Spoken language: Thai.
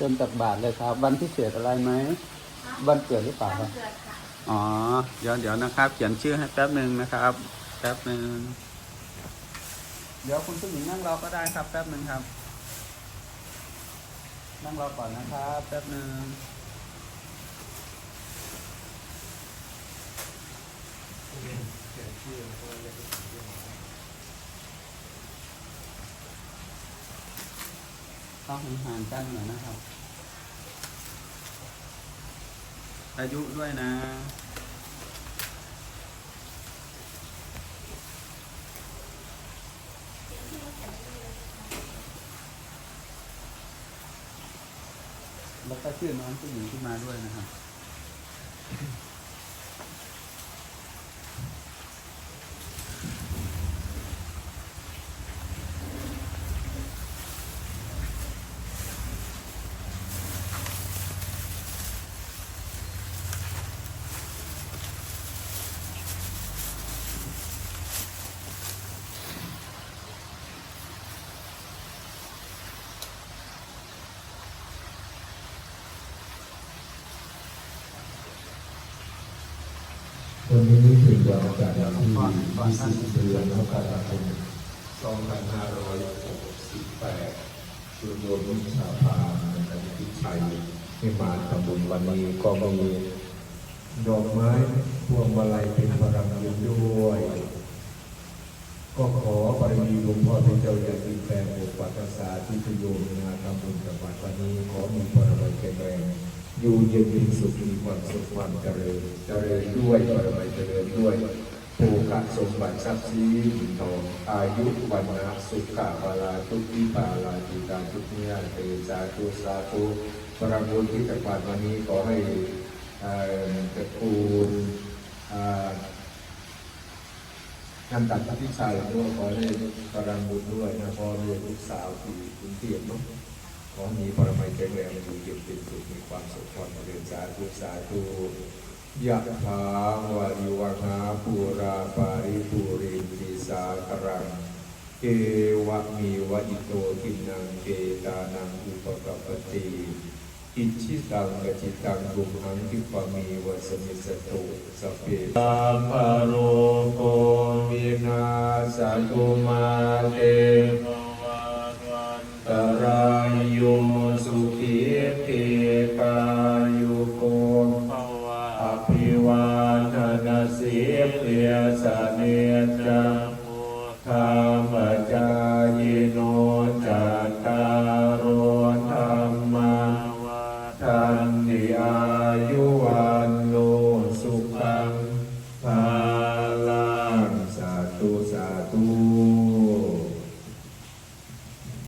ชิญตักบาตรเลยครับ วันพิเศษอะไรไหมวันเกิดหรือเปล่าครับเกิดค่ะอ๋อ เดี๋ยวเดี๋ยวนะครับ เขียนชื่อให้แป๊บหนึ่งนะครับ แป๊บหนึ่งเดี๋ยวคุณผู้หญิงนั่งรอก็ได้ครับ แป๊บหนึ่งครับ นั่งรอก่อนนะครับ แป๊บหนึ่ง ต้องห่างกันหน่อยนะครับ อายุด้วยนะแล้วก็ชื่อน้องผู้หญิงที่มาด้วยนะครับ วันนี้ถึงวันจันทร์ที่20เดือนมกราคม2568ชุมนุมวิชาพาในพิชัยที่มาทำบุญวันนี้ก็มีดอกไม้พวงมาลัยเป็นพลังบุญด้วย ก็ขอบารมีหลวงพ่อเป็นเจ้าอย่างดินแปลงปกปักรักษาที่ประโยชน์มาทำบุญกับวันนี้ขอมีพลังแข็งแรง อยู่เย็นเป็นสุขมีความสุขความเจริญ เจริญด้วยบารมีเจริญด้วยภูกะสมบัติทรัพย์สินทองอายุวันนะสุขะบาลาทุกทิปาลาจิตาทุกเนิยานเตสาธุสาธุพระบุญที่จักรวาลวันนี้ขอให้เอ่อตระกูลอ่าท่านตัดพิชัยด้วยขอได้กำลังบุญด้วยนะพ่อด้วยลูกสาวที่คุณเทียมเนาะขอมีปรมัยแข็งแรงอยู่เย็นเป็นสุขมีความสุขความเจริญ สาธุยะถาวาริวหาปูราปาริปูริติสาครังเอวะมีวะอิโตทินังเกตานังอุปกัปปติอิชิตังกจิตังบุหังคิปมีวะสมิสตุสเพสัพพะโลโกวินาสตุมาเตภ